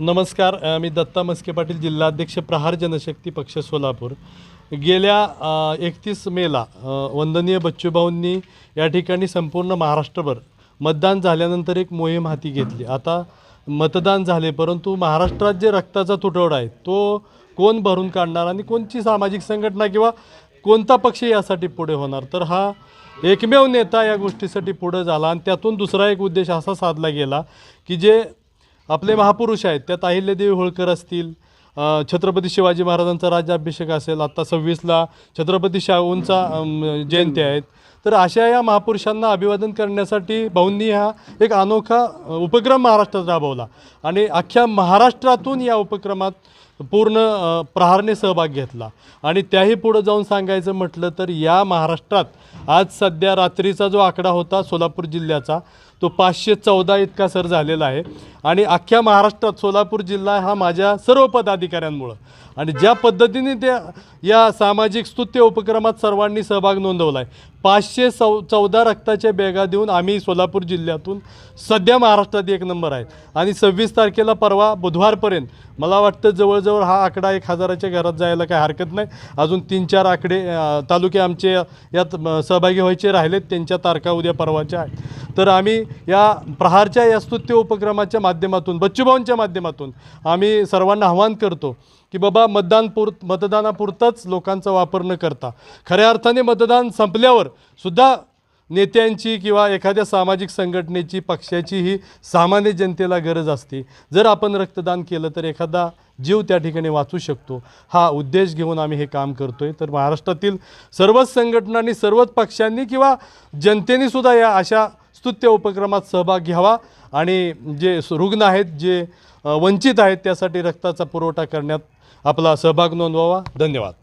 नमस्कार अ, मी दत्ता मस्के पाटील जिल्हाध्यक्ष प्रहार जनशक्ती पक्ष सोलापूर. गेल्या एकतीस मेला अ, वंदनीय बच्चूभाऊंनी या ठिकाणी संपूर्ण महाराष्ट्रभर मतदान झाल्यानंतर एक मोहीम हाती घेतली. आता मतदान झाले परंतु महाराष्ट्रात जे रक्ताचा तुटवडा आहे. तो कोण भरून काढणार आणि कोणची सामाजिक संघटना किंवा कोणता पक्ष यासाठी पुढे होणार? तर हा एकमेव नेता या गोष्टीसाठी पुढे झाला आणि त्यातून दुसरा एक उद्देश असा साधला गेला की जे आपले महापुरुष आहेत त्यात अहिल्यादेवी होळकर असतील छत्रपती शिवाजी महाराजांचा राज्याभिषेक असेल आत्ता सव्वीसला छत्रपती शाहूंचा जयंती आहेत. तर अशा या महापुरुषांना अभिवादन करण्यासाठी भाऊंनी हा एक अनोखा उपक्रम महाराष्ट्रात राबवला. आणि अख्ख्या महाराष्ट्रातून या उपक्रमात पूर्ण प्रहारने सहभाग घेतला. आणि त्याही पुढं जाऊन सांगायचं म्हटलं तर या महाराष्ट्रात आज सध्या रात्रीचा जो आकडा होता सोलापूर जिल्ह्याचा तो पाचशे चौदा इतका सर झालेला आहे. आणि अख्ख्या महाराष्ट्रात सोलापूर जिल्हा हा माझ्या सर्व पदाधिकाऱ्यांमुळं. आणि ज्या पद्धतीने त्या या सामाजिक स्तुत्य उपक्रमात सर्वांनी सहभाग नोंदवला आहे पाचशे चौ चौदा रक्ताच्या बॅगा देऊन आम्ही सोलापूर जिल्ह्यातून सध्या महाराष्ट्रात एक नंबर आहे आणि सव्वीस तारखेला परवा बुधवारपर्यंत मला वाटतं जवळजवळ हा आकडा एक हजाराच्या घरात जायला काही हरकत नाही. अजून तीन चार आकडे तालुके आमचे यात सहभागी व्हायचे राहिलेत. त्यांच्या तारखा उद्या परवाच्या आहेत. तर आम्ही या प्रहारच्या या स्तुत्य उपक्रमाच्या माध्यमातून बच्चूभाऊंच्या माध्यमातून आम्ही सर्वांना आव्हान करतो की बाबा मतदान पुर मतदानापुरताच लोकांचा वापर न करता. खऱ्या अर्थाने मतदान संपल्यावर सुद्धा नेत्यांची किंवा एखाद्या सामाजिक संघटनेची पक्षाची ही सामान्य जनतेला गरज असते. जर आपण रक्तदान केलं तर एखादा जीव त्या ठिकाणी वाचू शकतो. हा उद्देश घेऊन आम्ही हे काम करतो आहे तर महाराष्ट्रातील सर्वच संघटनांनी सर्वच पक्षांनी किंवा जनतेने सुद्धा या अशा स्तुत्य उपक्रमात सहभाग घ्यावा आणि जे रुग्ण आहेत जे वंचित आहेत त्यासाठी रक्ताचा पुरवठा करण्यात आपला सहभाग नोंदवावा. धन्यवाद.